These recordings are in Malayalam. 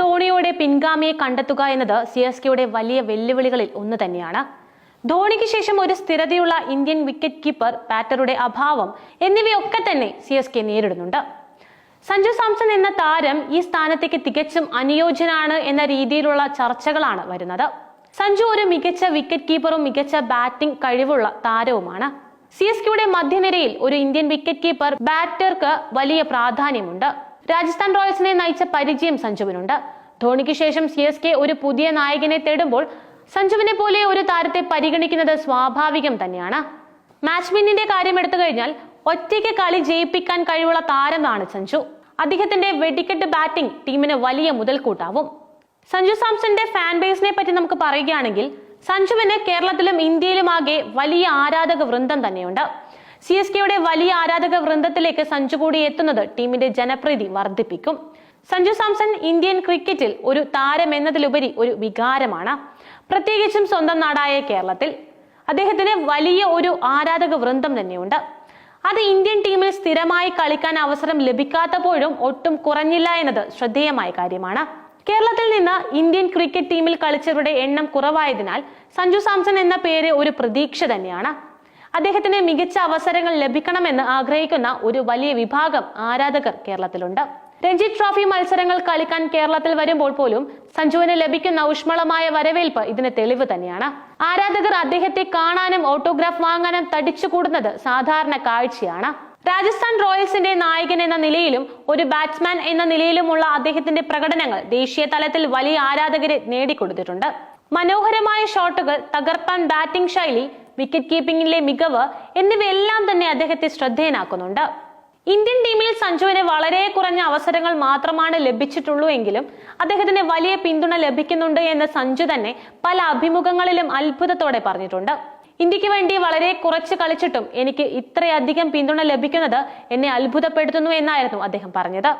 ധോണിയുടെ പിൻഗാമിയെ കണ്ടെത്തുക എന്നത് സി എസ് കെയുടെ വലിയ വെല്ലുവിളികളിൽ ഒന്ന് തന്നെയാണ്. ധോണിക്ക് ശേഷം ഒരു സ്ഥിരതയുള്ള ഇന്ത്യൻ വിക്കറ്റ് കീപ്പർ ബാറ്ററുടെ അഭാവം എന്നിവയൊക്കെ തന്നെ സി എസ് കെ നേരിടുന്നുണ്ട്. സഞ്ജു സാംസൺ എന്ന താരം ഈ സ്ഥാനത്തേക്ക് തികച്ചും അനുയോജ്യനാണ് എന്ന രീതിയിലുള്ള ചർച്ചകളാണ് വരുന്നത്. സഞ്ജു ഒരു മികച്ച വിക്കറ്റ് കീപ്പറും മികച്ച ബാറ്റിംഗ് കഴിവുള്ള താരവുമാണ്. സി എസ് കെയുടെ മധ്യനിരയിൽ ഒരു ഇന്ത്യൻ വിക്കറ്റ് കീപ്പർ ബാറ്റർക്ക് വലിയ പ്രാധാന്യമുണ്ട്. രാജസ്ഥാൻ റോയൽസിനെ നയിച്ച പരിചയം സഞ്ജുവിനുണ്ട്. ധോണിക്ക് ശേഷം സി എസ് കെ ഒരു പുതിയ നായകനെ തേടുമ്പോൾ സഞ്ജുവിനെ പോലെ ഒരു താരത്തെ പരിഗണിക്കുന്നത് സ്വാഭാവികം തന്നെയാണ്. മാച്ച് വിന്നിന്റെ കാര്യം എടുത്തു കഴിഞ്ഞാൽ ഒറ്റയ്ക്ക് കളി ജയിപ്പിക്കാൻ കഴിവുള്ള താരമാണ് സഞ്ജു. അദ്ദേഹത്തിന്റെ വെടിക്കെട്ട് ബാറ്റിംഗ് ടീമിന് വലിയ മുതൽക്കൂട്ടാവും. സഞ്ജു സാംസന്റെ ഫാൻ ബേസിനെ പറ്റി നമുക്ക് പറയുകയാണെങ്കിൽ സഞ്ജുവിന് കേരളത്തിലും ഇന്ത്യയിലുമാകെ വലിയ ആരാധക വൃന്ദം തന്നെയുണ്ട്. സി എസ് കെയുടെ വലിയ ആരാധക വൃന്ദത്തിലേക്ക് സഞ്ജു കൂടി എത്തുന്നത് ടീമിന്റെ ജനപ്രീതി വർദ്ധിപ്പിക്കും. സഞ്ജു സാംസൺ ഇന്ത്യൻ ക്രിക്കറ്റിൽ ഒരു താരം എന്നതിലുപരി ഒരു വികാരമാണ്. പ്രത്യേകിച്ചും സ്വന്തം നാടായ കേരളത്തിൽ. അദ്ദേഹത്തിന് വലിയ ഒരു ആരാധക വൃന്ദം തന്നെയുണ്ട്. അത് ഇന്ത്യൻ ടീമിൽ സ്ഥിരമായി കളിക്കാൻ അവസരം ലഭിക്കാത്തപ്പോഴും ഒട്ടും കുറഞ്ഞില്ല എന്നത് ശ്രദ്ധേയമായ കാര്യമാണ്. കേരളത്തിൽ നിന്ന് ഇന്ത്യൻ ക്രിക്കറ്റ് ടീമിൽ കളിച്ചവരുടെ എണ്ണം കുറവായതിനാൽ സഞ്ജു സാംസൺ എന്ന പേര് ഒരു പ്രതീക്ഷ തന്നെയാണ്. അദ്ദേഹത്തിന് മികച്ച അവസരങ്ങൾ ലഭിക്കണമെന്ന് ആഗ്രഹിക്കുന്ന ഒരു വലിയ വിഭാഗം ആരാധകർ കേരളത്തിലുണ്ട്. രഞ്ജി ട്രോഫി മത്സരങ്ങൾ കളിക്കാൻ കേരളത്തിൽ വരുമ്പോൾ പോലും സഞ്ജുവിന് ലഭിക്കുന്ന ഊഷ്മളമായ വരവേൽപ്പ് ഇതിന് തെളിവ് തന്നെയാണ്. ആരാധകർ അദ്ദേഹത്തെ കാണാനും ഓട്ടോഗ്രാഫ് വാങ്ങാനും തടിച്ചുകൂടുന്നത് സാധാരണ കാഴ്ചയാണ്. രാജസ്ഥാൻ റോയൽസിന്റെ നായകൻ എന്ന നിലയിലും ഒരു ബാറ്റ്സ്മാൻ എന്ന നിലയിലുമുള്ള അദ്ദേഹത്തിന്റെ പ്രകടനങ്ങൾ ദേശീയ തലത്തിൽ വലിയ ആരാധകരെ നേടിക്കൊടുത്തിട്ടുണ്ട്. മനോഹരമായ ഷോട്ടുകൾ തകർപ്പാൻ ബാറ്റിംഗ് ശൈലി വിക്കറ്റ് കീപ്പിംഗിലെ മികവ് എന്നിവയെല്ലാം തന്നെ അദ്ദേഹത്തെ ശ്രദ്ധേയനാക്കുന്നുണ്ട്. ഇന്ത്യൻ ടീമിൽ സഞ്ജുവിന് വളരെ കുറഞ്ഞ അവസരങ്ങൾ മാത്രമാണ് ലഭിച്ചിട്ടുള്ളൂ എങ്കിലും അദ്ദേഹത്തിന് വലിയ പിന്തുണ ലഭിക്കുന്നുണ്ട് എന്ന് സഞ്ജു തന്നെ പല അഭിമുഖങ്ങളിലും അത്ഭുതത്തോടെ പറഞ്ഞിട്ടുണ്ട്. ഇന്ത്യയ്ക്ക് വേണ്ടി വളരെ കുറച്ച് കളിച്ചിട്ടും എനിക്ക് ഇത്രയധികം പിന്തുണ ലഭിക്കുന്നത് എന്നെ അത്ഭുതപ്പെടുത്തുന്നു എന്നായിരുന്നു അദ്ദേഹം പറഞ്ഞത്.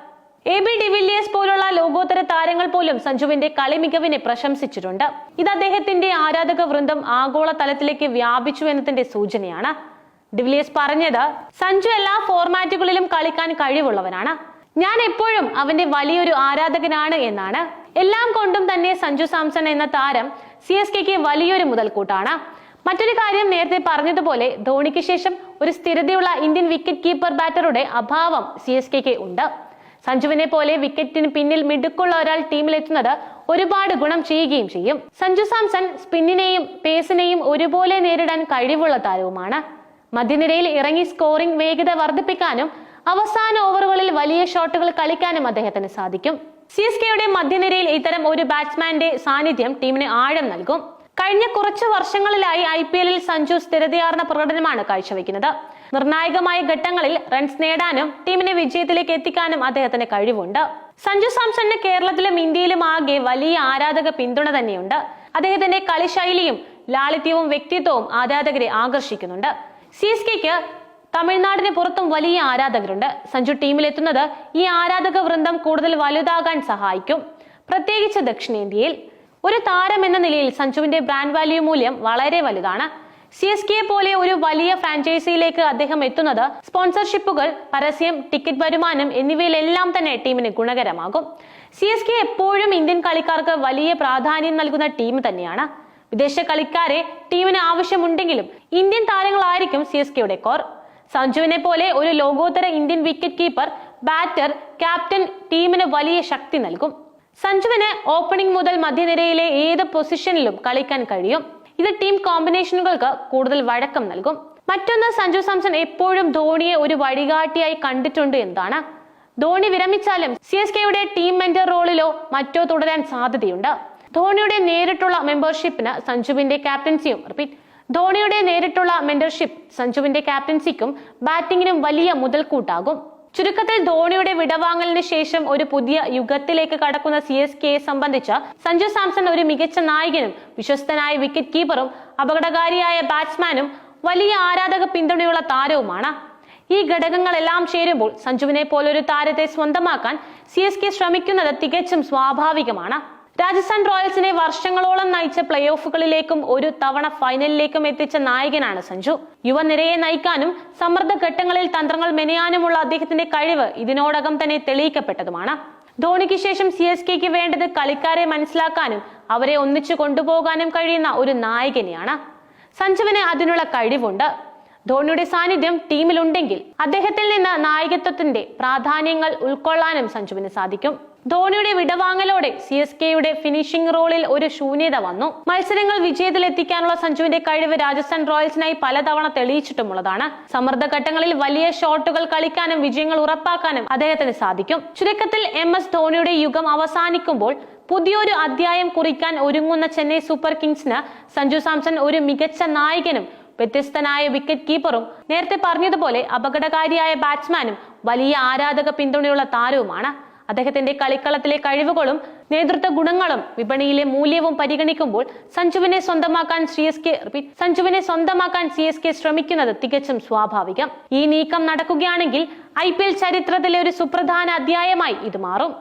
എ ബി ഡിവില്ലിയേഴ്സ് പോലുള്ള ലോകോത്തര താരങ്ങൾ പോലും സഞ്ജുവിന്റെ കളി മികവിനെ പ്രശംസിച്ചിട്ടുണ്ട്. ഇത് അദ്ദേഹത്തിന്റെ ആരാധക വൃന്ദം ആഗോള തലത്തിലേക്ക് വ്യാപിച്ചു എന്നതിന്റെ സൂചനയാണ്. ഡിവിലിയേഴ്സ് പറഞ്ഞത് സഞ്ജു എല്ലാ ഫോർമാറ്റുകളിലും കളിക്കാൻ കഴിവുള്ളവനാണ്. ഞാൻ എപ്പോഴും അവന്റെ വലിയൊരു ആരാധകനാണ് എന്നാണ്. എല്ലാം കൊണ്ടും തന്നെ സഞ്ജു സാംസൺ എന്ന താരം സി എസ് കെക്ക് വലിയൊരു മുതൽക്കൂട്ടാണ്. മറ്റൊരു കാര്യം നേരത്തെ പറഞ്ഞതുപോലെ ധോണിക്ക് ശേഷം ഒരു സ്ഥിരതയുള്ള ഇന്ത്യൻ വിക്കറ്റ് കീപ്പർ ബാറ്ററുടെ അഭാവം സി എസ് കെക്ക് ഉണ്ട്. സഞ്ജുവിനെ പോലെ വിക്കറ്റിന് പിന്നിൽ മിടുക്കുള്ള ഒരാൾ ടീമിലെത്തുന്നത് ഒരുപാട് ഗുണം ചെയ്യുകയും ചെയ്യും. സഞ്ജു സാംസൺ സ്പിന്നിനെയും പേസിനെയും ഒരുപോലെ നേരിടാൻ കഴിവുള്ള താരവുമാണ്. മധ്യനിരയിൽ ഇറങ്ങി സ്കോറിംഗ് വേഗത വർദ്ധിപ്പിക്കാനും അവസാന ഓവറുകളിൽ വലിയ ഷോട്ടുകൾ കളിക്കാനും അദ്ദേഹത്തിന് സാധിക്കും. സി എസ് കെയുടെ മധ്യനിരയിൽ ഇത്തരം ഒരു ബാറ്റ്സ്മാന്റെ സാന്നിധ്യം ടീമിന് ആഴം നൽകും. കഴിഞ്ഞ കുറച്ച് വർഷങ്ങളിലായി ഐ പി എല്ലിൽ സഞ്ജു സ്ഥിരതയാർന്ന പ്രകടനമാണ് കാഴ്ചവെക്കുന്നത്. നിർണായകമായ ഘട്ടങ്ങളിൽ റൺസ് നേടാനും ടീമിനെ വിജയത്തിലേക്ക് എത്തിക്കാനും അദ്ദേഹത്തിന് കഴിവുണ്ട്. സഞ്ജു സാംസണിന് കേരളത്തിലും ഇന്ത്യയിലും ആകെ വലിയ ആരാധക പിന്തുണ തന്നെയുണ്ട്. അദ്ദേഹത്തിന്റെ കളിശൈലിയും ലാളിത്യവും വ്യക്തിത്വവും ആരാധകരെ ആകർഷിക്കുന്നുണ്ട്. സി എസ് കെക്ക് തമിഴ്നാടിന് പുറത്തും വലിയ ആരാധകരുണ്ട്. സഞ്ജു ടീമിലെത്തുന്നത് ഈ ആരാധക വൃന്ദം കൂടുതൽ വലുതാകാൻ സഹായിക്കും. പ്രത്യേകിച്ച് ദക്ഷിണേന്ത്യയിൽ ഒരു താരം എന്ന നിലയിൽ സഞ്ജുവിന്റെ ബ്രാൻഡ് വാല്യൂ മൂല്യം വളരെ വലുതാണ്. സി എസ് കെ പോലെ ഒരു വലിയ ഫ്രാഞ്ചൈസിയിലേക്ക് അദ്ദേഹം എത്തുന്നത് സ്പോൺസർഷിപ്പുകൾ പരസ്യം ടിക്കറ്റ് വരുമാനം എന്നിവയിലെല്ലാം തന്നെ ടീമിന് ഗുണകരമാകും. സി എസ് കെ എപ്പോഴും ഇന്ത്യൻ കളിക്കാർക്ക് വലിയ പ്രാധാന്യം നൽകുന്ന ടീം തന്നെയാണ്. വിദേശ കളിക്കാരെ ടീമിന് ആവശ്യമുണ്ടെങ്കിലും ഇന്ത്യൻ താരങ്ങളായിരിക്കും സി എസ് കെയുടെ കോർ. സഞ്ജുവിനെ പോലെ ഒരു ലോകോത്തര Indian wicket keeper batter captain ടീമിന് വലിയ ശക്തി നൽകും. സഞ്ജുവിന് ഓപ്പണിംഗ് മുതൽ മധ്യനിരയിലെ ഏത് പൊസിഷനിലും കളിക്കാൻ കഴിയും. ഇത് ടീം കോമ്പിനേഷനുകൾക്ക് കൂടുതൽ വഴക്കം നൽകും. മറ്റൊന്ന് സഞ്ജു സാംസൺ എപ്പോഴും ധോണിയെ ഒരു വഴികാട്ടിയായി കണ്ടിട്ടുണ്ട് എന്താണ് ധോണി വിരമിച്ചാലും സി എസ് കെയുടെ ടീം മെന്റർ റോളിലോ മറ്റോ തുടരാൻ സാധ്യതയുണ്ട്. ധോണിയുടെ നേരിട്ടുള്ള മെമ്പർഷിപ്പിന് സഞ്ജുവിന്റെ ക്യാപ്റ്റൻസിയും റിപ്പീറ്റ് ധോണിയുടെ നേരിട്ടുള്ള മെന്റർഷിപ്പ് സഞ്ജുവിന്റെ ക്യാപ്റ്റൻസിക്കും ബാറ്റിംഗിനും വലിയ മുതൽക്കൂട്ടാകും. ചുരുക്കത്തിൽ ധോണിയുടെ വിടവാങ്ങലിന് ശേഷം ഒരു പുതിയ യുഗത്തിലേക്ക് കടക്കുന്ന സി എസ് കെയെ സംബന്ധിച്ച് സഞ്ജു സാംസൺ ഒരു മികച്ച നായകനും വിശ്വസ്തനായ വിക്കറ്റ് കീപ്പറും അപകടകാരിയായ ബാറ്റ്സ്മാനും വലിയ ആരാധക പിന്തുണയുള്ള താരവുമാണ്. ഈ ഘടകങ്ങളെല്ലാം ചേരുമ്പോൾ സഞ്ജുവിനെ പോലൊരു താരത്തെ സ്വന്തമാക്കാൻ സി എസ് കെ ശ്രമിക്കുന്നത് തികച്ചും സ്വാഭാവികമാണ്. രാജസ്ഥാൻ റോയൽസിനെ വർഷങ്ങളോളം നയിച്ച പ്ലേ ഓഫുകളിലേക്കും ഒരു തവണ ഫൈനലിലേക്കും എത്തിച്ച നായകനാണ് സഞ്ജു. യുവനിരയെ നയിക്കാനും സമ്മർദ്ദ ഘട്ടങ്ങളിൽ തന്ത്രങ്ങൾ മെനയാനുമുള്ള അദ്ദേഹത്തിന്റെ കഴിവ് ഇതിനോടകം തന്നെ തെളിയിക്കപ്പെട്ടതുമാണ്. ധോണിക്ക് ശേഷം സി എസ് കെക്ക് വേണ്ടത് കളിക്കാരെ മനസ്സിലാക്കാനും അവരെ ഒന്നിച്ചു കൊണ്ടുപോകാനും കഴിയുന്ന ഒരു നായകനെയാണ്. സഞ്ജുവിന് അതിനുള്ള കഴിവുണ്ട്. ധോണിയുടെ സാന്നിധ്യം ടീമിലുണ്ടെങ്കിൽ അദ്ദേഹത്തിൽ നിന്ന് നായകത്വത്തിന്റെ പ്രാധാന്യങ്ങൾ ഉൾക്കൊള്ളാനും സഞ്ജുവിന് സാധിക്കും. ധോണിയുടെ വിടവാങ്ങലോടെ സി എസ് കെയുടെ ഫിനിഷിംഗ് റോളിൽ ഒരു ശൂന്യത വന്നു. മത്സരങ്ങൾ വിജയത്തിലെത്തിക്കാനുള്ള സഞ്ജുവിന്റെ കഴിവ് രാജസ്ഥാൻ റോയൽസിനായി പലതവണ തെളിയിച്ചിട്ടുമുള്ളതാണ്. സമ്മർദ്ദ ഘട്ടങ്ങളിൽ വലിയ ഷോട്ടുകൾ കളിക്കാനും വിജയങ്ങൾ ഉറപ്പാക്കാനും അദ്ദേഹത്തിന് സാധിക്കും. ചുരുക്കത്തിൽ എം എസ് ധോണിയുടെ യുഗം അവസാനിക്കുമ്പോൾ പുതിയൊരു അധ്യായം കുറിക്കാൻ ഒരുങ്ങുന്ന ചെന്നൈ സൂപ്പർ കിങ്സിന് സഞ്ജു സാംസൺ ഒരു മികച്ച നായകനും വ്യത്യസ്തനായ വിക്കറ്റ് കീപ്പറും നേരത്തെ പറഞ്ഞതുപോലെ അപകടകാരിയായ ബാറ്റ്സ്മാനും വലിയ ആരാധക പിന്തുണയുള്ള താരവുമാണ്. അദ്ദേഹത്തിന്റെ കളിക്കളത്തിലെ കഴിവുകളും നേതൃത്വ ഗുണങ്ങളും വിപണിയിലെ മൂല്യവും പരിഗണിക്കുമ്പോൾ സഞ്ജുവിനെ സ്വന്തമാക്കാൻ സി എസ് കെ സഞ്ജുവിനെ സ്വന്തമാക്കാൻ സി എസ് കെ ശ്രമിക്കുന്നത് തികച്ചും സ്വാഭാവികം. ഈ നീക്കം നടക്കുകയാണെങ്കിൽ ഐ പി എൽ ചരിത്രത്തിലെ ഒരു സുപ്രധാന അധ്യായമായി ഇത് മാറും.